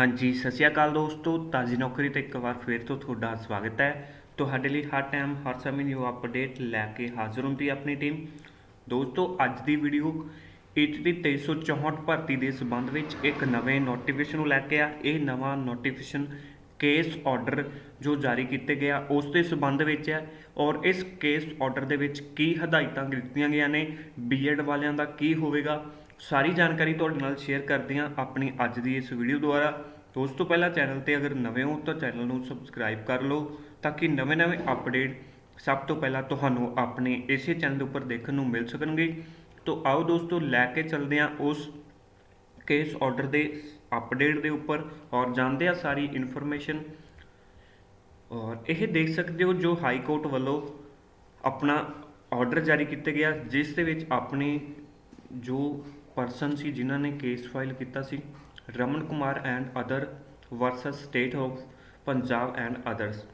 ਹਾਂਜੀ, ਸਤਿ ਸ਼੍ਰੀ ਅਕਾਲ ਦੋਸਤੋ। ਤਾਜ਼ੀ ਨੌਕਰੀ ਤੇ ਇੱਕ ਵਾਰ ਫੇਰ ਤੋਂ ਤੁਹਾਡਾ ਸਵਾਗਤ ਹੈ। ਤੁਹਾਡੇ ਲਈ ਹਰ ਟਾਈਮ ਹਰ ਸਮੇਂ ਨਿਊ ਅਪਡੇਟ ਲੈ ਕੇ ਹਾਜ਼ਰ ਹੁੰਦੀ ਹੈ ਆਪਣੀ ਟੀਮ ਦੋਸਤੋ, ਅੱਜ ਦੀ ਵੀਡੀਓ ਈਟੀਟੀ 2364 ਭਰਤੀ ਦੇ ਸੰਬੰਧ ਵਿੱਚ ਇੱਕ ਨਵੇਂ ਨੋਟੀਫਿਕੇਸ਼ਨ ਨੂੰ ਲੈ ਕੇ ਆ। ਇਹ ਨਵਾਂ ਨੋਟੀਫਿਕੇਸ਼ਨ ਕੇਸ ਆਰਡਰ ਜੋ ਜਾਰੀ ਕੀਤੇ ਗਿਆ, ਉਸ ਦੇ ਸੰਬੰਧ ਵਿੱਚ ਹੈ। ਔਰ ਇਸ ਕੇਸ ਆਰਡਰ ਦੇ ਵਿੱਚ ਕੀ ਹਦਾਇਤਾਂ ਦਿੱਤੀਆਂ ਗਈਆਂ ਨੇ ਬੀਐਡ ਵਾਲਿਆਂ ਦਾ ਕੀ ਹੋਵੇਗਾ, ਸਾਰੀ ਜਾਣਕਾਰੀ ਤੁਹਾਡੇ ਨਾਲ ਸ਼ੇਅਰ ਕਰਦੇ ਹਾਂ ਆਪਣੀ ਅੱਜ ਦੀ ਇਸ ਵੀਡੀਓ ਦੁਆਰਾ। ਉਸ ਤੋਂ ਪਹਿਲਾਂ ਚੈਨਲ ਤੇ ਅਗਰ ਨਵੇਂ ਹੋ ਤਾਂ ਚੈਨਲ ਨੂੰ ਸਬਸਕ੍ਰਾਈਬ ਕਰ ਲਓ ਤਾਂ ਕਿ ਨਵੇਂ-ਨਵੇਂ ਅਪਡੇਟ ਸਭ ਤੋਂ ਪਹਿਲਾਂ ਤੁਹਾਨੂੰ ਆਪਣੇ ਇਸੇ ਚੈਨਲ ਦੇ ਉੱਪਰ ਦੇਖਣ ਨੂੰ ਮਿਲ ਸਕਣਗੇ। ਤੋਂ ਆਓ ਦੋਸਤੋ ਲੈ ਕੇ ਚੱਲਦੇ ਹਾਂ ਉਸ ਕੇਸ ਆਰਡਰ ਦੇ ਅਪਡੇਟ ਦੇ ਉੱਪਰ ਔਰ ਜਾਣਦੇ ਆ ਸਾਰੀ ਇਨਫੋਰਮੇਸ਼ਨ ਔਰ ਇਹ ਦੇਖ ਸਕਦੇ ਹੋ ਜੋ ਹਾਈ ਕੋਰਟ ਵੱਲੋਂ ਆਪਣਾ ਆਰਡਰ ਜਾਰੀ ਕੀਤਾ ਗਿਆ, ਜਿਸ ਦੇ ਵਿੱਚ ਆਪਣੇ ਜੋ ਪਰਸਨ ਸੀ, ਜਿਨ੍ਹਾਂ ਨੇ ਕੇਸ ਫਾਈਲ ਕੀਤਾ ਸੀ Raman Kumar and other versus state of Punjab and others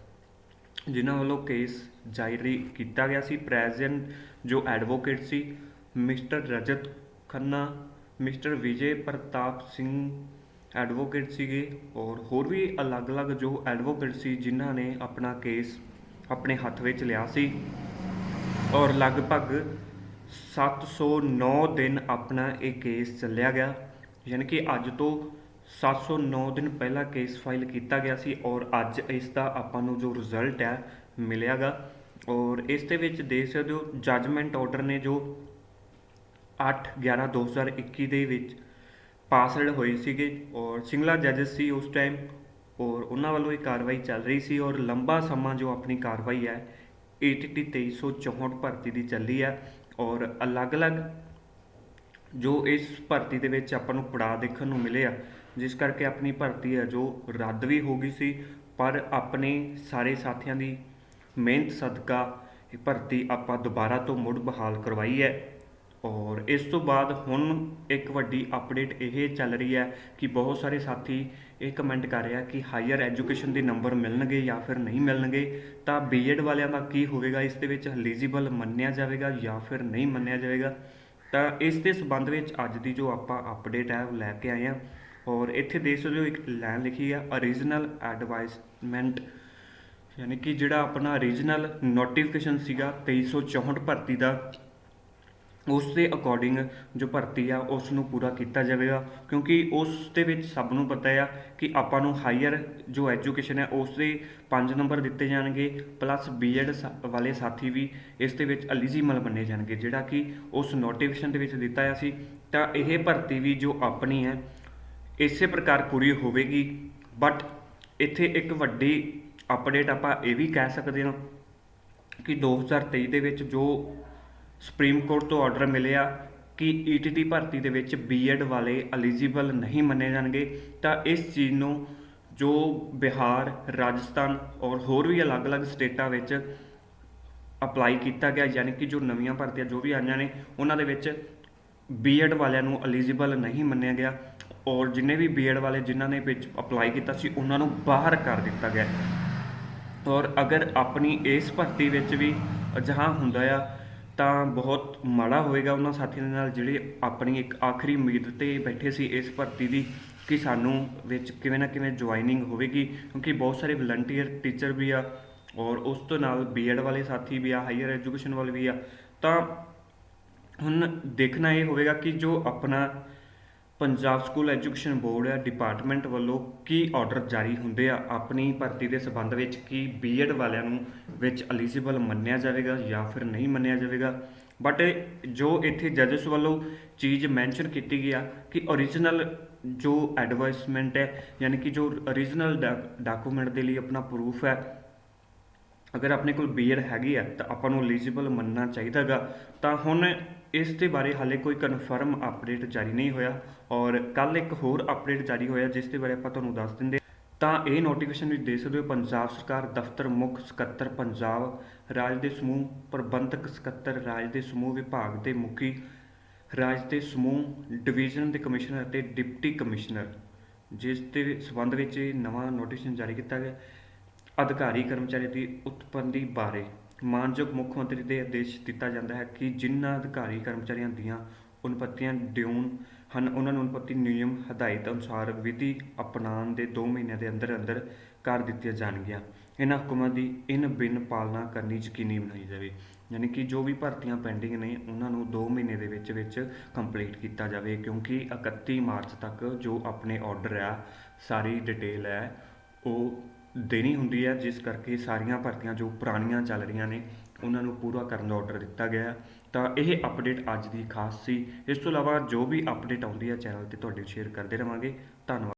ਜਿਨ੍ਹਾਂ ਵੱਲੋਂ ਕੇਸ ਜਾਰੀ ਕੀਤਾ ਗਿਆ ਸੀ। ਪ੍ਰੈਜ਼ੀਡੈਂਟ ਜੋ ਐਡਵੋਕੇਟ ਸੀ mister Rajat Khanna mister Vijay Pratap Singh advocate ਸੀਗੇ ਔਰ ਹੋਰ ਵੀ ਅਲੱਗ-ਅਲੱਗ ਜੋ ਐਡਵੋਕੇਟ ਸੀ, ਜਿਨ੍ਹਾਂ ਨੇ ਆਪਣਾ ਕੇਸ ਆਪਣੇ ਹੱਥ ਵਿੱਚ ਲਿਆ ਸੀ। ਔਰ ਲਗਭਗ 709 ਦਿਨ ਆਪਣਾ ਇਹ ਕੇਸ ਚੱਲਿਆ ਗਿਆ। ਯਾਨੀ ਕਿ ਅੱਜ ਤੋਂ 709 ਦਿਨ ਪਹਿਲਾਂ ਕੇਸ ਫਾਈਲ ਕੀਤਾ ਗਿਆ ਸੀ ਔਰ ਅੱਜ ਇਸ ਦਾ ਆਪਾਂ ਨੂੰ ਜੋ ਰਿਜ਼ਲਟ ਹੈ, ਮਿਲਿਆਗਾ। ਔਰ ਇਸ ਦੇ ਵਿੱਚ ਦੇਖ ਸਕਦੇ ਹੋ ਜੱਜਮੈਂਟ ਆਰਡਰ ਨੇ ਜੋ 8 11 2021 ਦੇ ਵਿੱਚ ਪਾਸਡ ਹੋਏ ਸੀਗੇ ਔਰ ਸਿੰਗਲਾ ਜੱਜਸ ਸੀ ਉਸ ਟਾਈਮ ਔਰ ਉਹਨਾਂ ਵੱਲੋਂ ਇਹ ਕਾਰਵਾਈ ਚੱਲ ਰਹੀ ਸੀ ਔਰ ਲੰਬਾ ਸਮਾਂ ਜੋ ਆਪਣੀ ਕਾਰਵਾਈ ਹੈ ATT 2364 ਭਰਤੀ ਦੀ ਚੱਲੀ ਹੈ ਔਰ ਅਲੱਗ-ਅਲੱਗ ਜੋ ਇਸ ਭਰਤੀ ਦੇ ਵਿੱਚ ਆਪਾਂ ਨੂੰ ਪੜਾਅ ਦੇਖਣ ਨੂੰ ਮਿਲੇ ਆ, ਜਿਸ ਕਰਕੇ ਆਪਣੀ ਭਰਤੀ ਹੈ ਜੋ ਰੱਦ ਵੀ ਹੋ ਗਈ ਸੀ, ਪਰ ਆਪਣੇ ਸਾਰੇ ਸਾਥੀਆਂ ਦੀ ਮਿਹਨਤ, ਸਦਕਾ ਇਹ ਭਰਤੀ ਆਪਾਂ ਦੁਬਾਰਾ ਤੋਂ ਮੁੜ ਬਹਾਲ ਕਰਵਾਈ ਹੈ। ਔਰ ਇਸ ਤੋਂ ਬਾਅਦ ਹੁਣ ਇੱਕ ਵੱਡੀ ਅਪਡੇਟ ਇਹ ਚੱਲ ਰਹੀ ਹੈ ਕਿ ਬਹੁਤ ਸਾਰੇ ਸਾਥੀ ਇਹ ਕਮੈਂਟ ਕਰ ਰਿਹਾ ਕਿ ਹਾਇਰ ਐਜੂਕੇਸ਼ਨ ਦੇ ਨੰਬਰ ਮਿਲਣਗੇ ਜਾਂ ਫਿਰ ਨਹੀਂ ਮਿਲਣਗੇ, ਤਾਂ ਬੀਐਡ ਵਾਲਿਆਂ ਦਾ ਕੀ ਹੋਵੇਗਾ? ਇਸ ਦੇ ਵਿੱਚ ਐਲੀਜੀਬਲ ਮੰਨਿਆ ਜਾਵੇਗਾ ਜਾਂ ਫਿਰ ਨਹੀਂ ਮੰਨਿਆ ਜਾਵੇਗਾ? ਤਾਂ ਇਸ ਦੇ ਸੰਬੰਧ ਵਿੱਚ ਅੱਜ ਦੀ ਜੋ ਆਪਾਂ ਅਪਡੇਟ ਹੈ ਉਹ ਲੈ ਕੇ ਆਏ ਹਾਂ ਔਰ ਇੱਥੇ ਦੇਖ ਸਕਦੇ ਹੋ ਇੱਕ ਲਾਈਨ ਲਿਖੀ ਆ origignal ਐਡਵਾਈਸਮੈਂਟ ਯਾਨੀ ਕਿ ਜਿਹੜਾ ਆਪਣਾ origignal ਨੋਟੀਫਿਕੇਸ਼ਨ ਸੀਗਾ 2364 ਭਰਤੀ ਦਾ ਉਸ ਦੇ ਅਕੋਰਡਿੰਗ ਜੋ ਭਰਤੀ ਆ ਉਸ ਨੂੰ ਪੂਰਾ ਕੀਤਾ ਜਾਵੇਗਾ, ਕਿਉਂਕਿ ਉਸ ਦੇ ਵਿੱਚ ਸਭ ਨੂੰ ਪਤਾ ਆ ਕਿ ਆਪਾਂ ਨੂੰ ਹਾਇਰ ਜੋ ਐਜੂਕੇਸ਼ਨ ਹੈ ਉਸ ਦੇ 5 ਨੰਬਰ ਦਿੱਤੇ ਜਾਣਗੇ ਪਲੱਸ ਬੀਐਡ ਵਾਲੇ ਸਾਥੀ ਵੀ ਇਸ ਦੇ ਵਿੱਚ ਐਲੀਜੀਬਲ ਮੰਨੇ ਜਾਣਗੇ, ਜਿਹੜਾ ਕਿ ਉਸ ਨੋਟੀਫਿਕੇਸ਼ਨ ਦੇ ਵਿੱਚ ਦਿੱਤਾ ਆ ਸੀ। ਤਾਂ ਇਹ ਭਰਤੀ ਵੀ ਜੋ ਆਪਣੀ ਹੈ, ਇਸੇ ਪ੍ਰਕਾਰ ਪੂਰੀ ਹੋਵੇਗੀ ਬਟ ਇੱਥੇ ਇੱਕ ਵੱਡੀ ਅਪਡੇਟ ਆਪਾਂ ਇਹ ਵੀ ਕਹਿ ਸਕਦੇ ਹਾਂ ਕਿ 2023 ਦੇ ਵਿੱਚ ਜੋ ਸੁਪਰੀਮ ਕੋਰਟ ਤੋਂ ਆਰਡਰ ਮਿਲਿਆ ਕਿ ਈਟੀਟੀ ਭਰਤੀ ਦੇ ਵਿੱਚ ਬੀਐਡ ਵਾਲੇ ਐਲੀਜੀਬਲ ਨਹੀਂ ਮੰਨੇ ਜਾਣਗੇ, ਤਾਂ ਇਸ ਚੀਜ਼ ਨੂੰ ਜੋ ਬਿਹਾਰ, ਰਾਜਸਥਾਨ ਔਰ ਹੋਰ ਵੀ ਅਲੱਗ-ਅਲੱਗ ਸਟੇਟਾਂ ਵਿੱਚ ਅਪਲਾਈ ਕੀਤਾ ਗਿਆ, ਯਾਨੀ ਕਿ ਜੋ ਨਵੀਆਂ ਭਰਤੀਆਂ ਜੋ ਵੀ ਆਈਆਂ ਨੇ, ਉਹਨਾਂ ਦੇ ਵਿੱਚ ਬੀਐਡ ਵਾਲਿਆਂ ਨੂੰ ਐਲੀਜੀਬਲ ਨਹੀਂ ਮੰਨਿਆ ਗਿਆ ਔਰ ਜਿੰਨੇ ਵੀ ਬੀਐਡ ਵਾਲੇ ਜਿਨ੍ਹਾਂ ਨੇ ਵਿੱਚ ਅਪਲਾਈ ਕੀਤਾ ਸੀ, ਉਹਨਾਂ ਨੂੰ ਬਾਹਰ ਕਰ ਦਿੱਤਾ ਗਿਆ। ਔਰ ਅਗਰ ਆਪਣੀ ਇਸ ਭਰਤੀ ਵਿੱਚ ਵੀ ਅਜਿਹਾ ਹੁੰਦਾ ਆ ਤਾਂ ਬਹੁਤ ਮਾੜਾ ਹੋਵੇਗਾ ਉਹਨਾਂ ਸਾਥੀਆਂ ਦੇ ਨਾਲ ਜਿਹੜੇ ਆਪਣੀ ਇੱਕ ਆਖਰੀ ਉਮੀਦ ਤੇ ਬੈਠੇ ਸੀ ਇਸ ਭਰਤੀ ਦੀ ਕਿ ਸਾਨੂੰ ਵਿੱਚ ਕਿਵੇਂ ਨਾ ਕਿਵੇਂ ਜੁਆਇਨਿੰਗ ਹੋਵੇਗੀ, ਕਿਉਂਕਿ ਬਹੁਤ ਸਾਰੇ ਵਲੰਟੀਅਰ ਟੀਚਰ ਵੀ ਆ ਔਰ ਉਸ ਤੋਂ ਨਾਲ ਬੀਐਡ ਵਾਲੇ ਸਾਥੀ ਵੀ ਆ ਹਾਇਰ ਐਜੂਕੇਸ਼ਨ ਵਾਲੇ ਵੀ ਆ। ਤਾਂ ਹੁਣ ਦੇਖਣਾ ਇਹ ਹੋਵੇਗਾ ਕਿ ਜੋ ਆਪਣਾ ਪੰਜਾਬ ਸਕੂਲ ਐਜੂਕੇਸ਼ਨ ਬੋਰਡ ਹੈ ਡਿਪਾਰਟਮੈਂਟ ਵੱਲੋਂ ਕੀ ਆਰਡਰ ਜਾਰੀ ਹੁੰਦੇ ਆ? ਆਪਣੀ ਭਰਤੀ ਦੇ ਸਬੰਧ ਵਿੱਚ ਕੀ ਬੀਐਡ ਵਾਲਿਆਂ ਨੂੰ ਵਿੱਚ ਐਲੀਜੀਬਲ ਮੰਨਿਆ ਜਾਵੇਗਾ ਜਾਂ ਫਿਰ ਨਹੀਂ ਮੰਨਿਆ ਜਾਵੇਗਾ? ਬਟ ਜੋ ਇੱਥੇ ਜੱਜਸ ਵੱਲੋਂ ਚੀਜ਼ ਮੈਂਸ਼ਨ ਕੀਤੀ ਗਈ ਆ ਕਿ origignal ਜੋ ਐਡਵਾਈਸਮੈਂਟ ਹੈ, ਯਾਨੀ ਕਿ ਜੋ origignal ਡਾਕੂਮੈਂਟ ਦੇ ਲਈ ਆਪਣਾ ਪ੍ਰੂਫ ਹੈ, ਅਗਰ ਆਪਣੇ ਕੋਲ ਬੀਐਡ ਹੈਗੀ ਆ ਤਾਂ ਆਪਾਂ ਨੂੰ ਐਲੀਜੀਬਲ ਮੰਨਣਾ ਚਾਹੀਦਾਗਾ ਤਾਂ ਹੁਣ ਇਸ ਦੇ ਬਾਰੇ ਹਾਲੇ ਕੋਈ ਕਨਫਰਮ ਅਪਡੇਟ ਜਾਰੀ ਨਹੀਂ ਹੋਇਆ ਔਰ ਕੱਲ ਇੱਕ ਹੋਰ ਅਪਡੇਟ ਜਾਰੀ ਹੋਇਆ ਜਿਸ ਦੇ ਬਾਰੇ ਆਪਾਂ ਤੁਹਾਨੂੰ ਦੱਸ ਦਿੰਦੇ ਤਾਂ ਇਹ ਨੋਟੀਫਿਕੇਸ਼ਨ ਵਿੱਚ ਦੇ ਸਕਦੇ ਹੋ, ਪੰਜਾਬ ਸਰਕਾਰ ਦਫ਼ਤਰ ਮੁੱਖ ਸਕੱਤਰ ਪੰਜਾਬ, ਰਾਜ ਦੇ ਸਮੂਹ, ਪ੍ਰਬੰਧਕ ਸਕੱਤਰ ਰਾਜ ਦੇ ਸਮੂਹ ਵਿਭਾਗ ਦੇ ਮੁਖੀ, ਰਾਜ ਦੇ ਸਮੂਹ ਡਿਵੀਜ਼ਨ ਦੇ ਕਮਿਸ਼ਨਰ ਅਤੇ ਡਿਪਟੀ ਕਮਿਸ਼ਨਰ ਜਿਸ ਦੇ ਸਬੰਧ ਵਿੱਚ ਇਹ ਨਵਾਂ ਨੋਟੀਫਿਕੇਸ਼ਨ ਜਾਰੀ ਕੀਤਾ ਗਿਆ। ਅਧਿਕਾਰੀ, ਕਰਮਚਾਰੀ ਦੀ ਉਤਪੰਦੀ ਬਾਰੇ ਮਾਨਯੋਗ ਮੁੱਖ ਮੰਤਰੀ ਦੇ ਆਦੇਸ਼ ਦਿੱਤਾ ਜਾਂਦਾ ਹੈ ਕਿ ਜਿਨ੍ਹਾਂ ਅਧਿਕਾਰੀ ਕਰਮਚਾਰੀਆਂ ਦੀਆਂ ਉਨਪੱਤੀਆਂ ਡਿਊਨ ਹਨ, ਉਹਨਾਂ ਨੂੰ ਪ੍ਰਤੀ ਨਿਯਮ ਹਦਾਇਤ ਅਨੁਸਾਰ ਵਿਧੀ ਅਪਣਾਉਣ ਦੇ 2 ਮਹੀਨਿਆਂ ਦੇ ਅੰਦਰ ਅੰਦਰ ਕਰ ਦਿੱਤੀਆਂ ਜਾਣਗੀਆਂ। ਇਹਨਾਂ ਹੁਕਮਾਂ ਦੀ ਇਨ ਬਿਨ ਪਾਲਣਾ ਕਰਨੀ ਯਕੀਨੀ ਬਣਾਈ ਜਾਵੇ, ਯਾਨੀ ਕਿ ਜੋ ਵੀ ਭਰਤੀਆਂ ਪੈਂਡਿੰਗ ਨੇ, ਉਹਨਾਂ ਨੂੰ 2 ਮਹੀਨੇ ਦੇ ਵਿੱਚ ਵਿੱਚ ਕੰਪਲੀਟ ਕੀਤਾ ਜਾਵੇ, ਕਿਉਂਕਿ 31 ਮਾਰਚ ਤੱਕ ਜੋ ਆਪਣੇ ਆਰਡਰ ਆ, ਸਾਰੀ ਡਿਟੇਲ ਹੈ, ਉਹ ਦੇਣੀ ਹੁੰਦੀ ਹੈ, ਜਿਸ ਕਰਕੇ ਸਾਰੀਆਂ ਭਰਤੀਆਂ ਜੋ ਪੁਰਾਣੀਆਂ ਚੱਲ ਰਹੀਆਂ ਨੇ, ਉਹਨਾਂ ਨੂੰ ਪੂਰਾ ਕਰਨ ਦਾ ਆਰਡਰ ਦਿੱਤਾ ਗਿਆ ਤਾਂ ਇਹ ਅਪਡੇਟ ਅੱਜ ਦੀ ਖਾਸ ਸੀ। ਇਸ ਤੋਂ ਇਲਾਵਾ ਜੋ ਵੀ ਅਪਡੇਟ ਆਉਂਦੀ ਹੈ ਚੈਨਲ ਤੇ ਤੁਹਾਡੇ ਸ਼ੇਅਰ ਕਰਦੇ ਰਵਾਂਗੇ। ਧੰਨਵਾਦ।